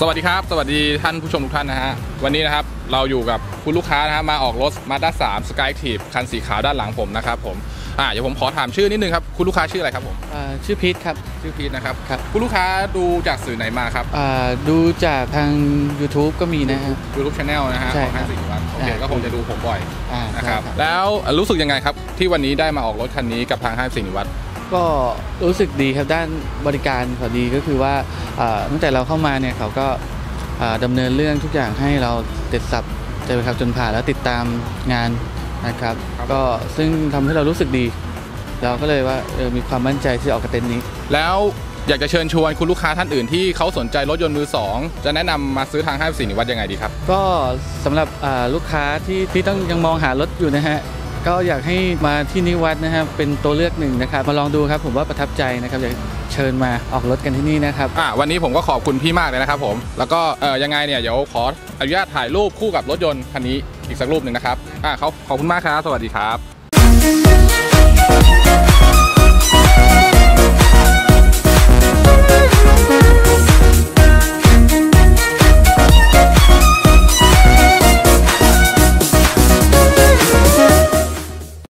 สวัสดีครับ สวัสดีท่านผู้ชมทุกท่านนะฮะ วันนี้นะครับเราอยู่กับคุณลูกค้านะฮะมาออกรถ Mazda 3 Skyactiv คันสีขาวด้านหลังผมนะครับผมอ่าเดี๋ยวผมขอถามชื่อนิดนึงครับคุณลูกค้าชื่ออะไรครับผมอ่าชื่อพีทครับ ชื่อพีทนะครับครับ คุณลูกค้าดูจากสื่อไหนมาครับอ่าดูจากทาง YouTube ก็มีนะฮะ YouTube Channel นะฮะใช่ของครัห้าบงสีวัดโอเคอ่า ก็คงจะดูผมบ่อยอ่านะครับใช่แล้วรู้สึกยังไงครับที่วันนี้ได้มาออกรถคันนี้กับทางห้างสีวัด ก็รู้สึกดีครับด้านบริการเขาดีก็คือว่าอ่าตั้งแต่เราเข้ามาเนี่ยเขาก็อ่าดำเนินเรื่องทุกอย่างให้เราเสร็จสับใช่ไหมครับจนผ่านแล้วติดตามงานนะครับครับก็ซึ่งทำให้เรารู้สึกดี เราก็เลยว่าเออมีความมั่นใจที่ออกกระเต็นท์นี้ แล้วอยากจะเชิญชวนคุณลูกค้าท่านอื่นที่เขาสนใจรถยนต์มือสองจะแนะนำมาซื้อทางห้างสีนิวัดยังไงดีครับ ก็สำหรับอ่าลูกค้าที่ที่ต้องยังมองหารถอยู่นะฮะ ก็อยากให้มาที่นิวัฒนะครับเป็นตัวเลือกหนึ่งนะครับมาลองดูครับผมว่าประทับใจนะครับอยากเชิญมาออกรถกันที่นี่นะครับอ่าวันนี้ผมก็ขอบคุณพี่มากเลยนะครับผมแล้วก็เออยังไงเนี่ยเดี๋ยวขออนุญาตถ่ายรูปคู่กับรถยนต์คันนี้อีกสักรูปหนึ่งนะครับอ่าเขาขอบคุณมากครับสวัสดีครับ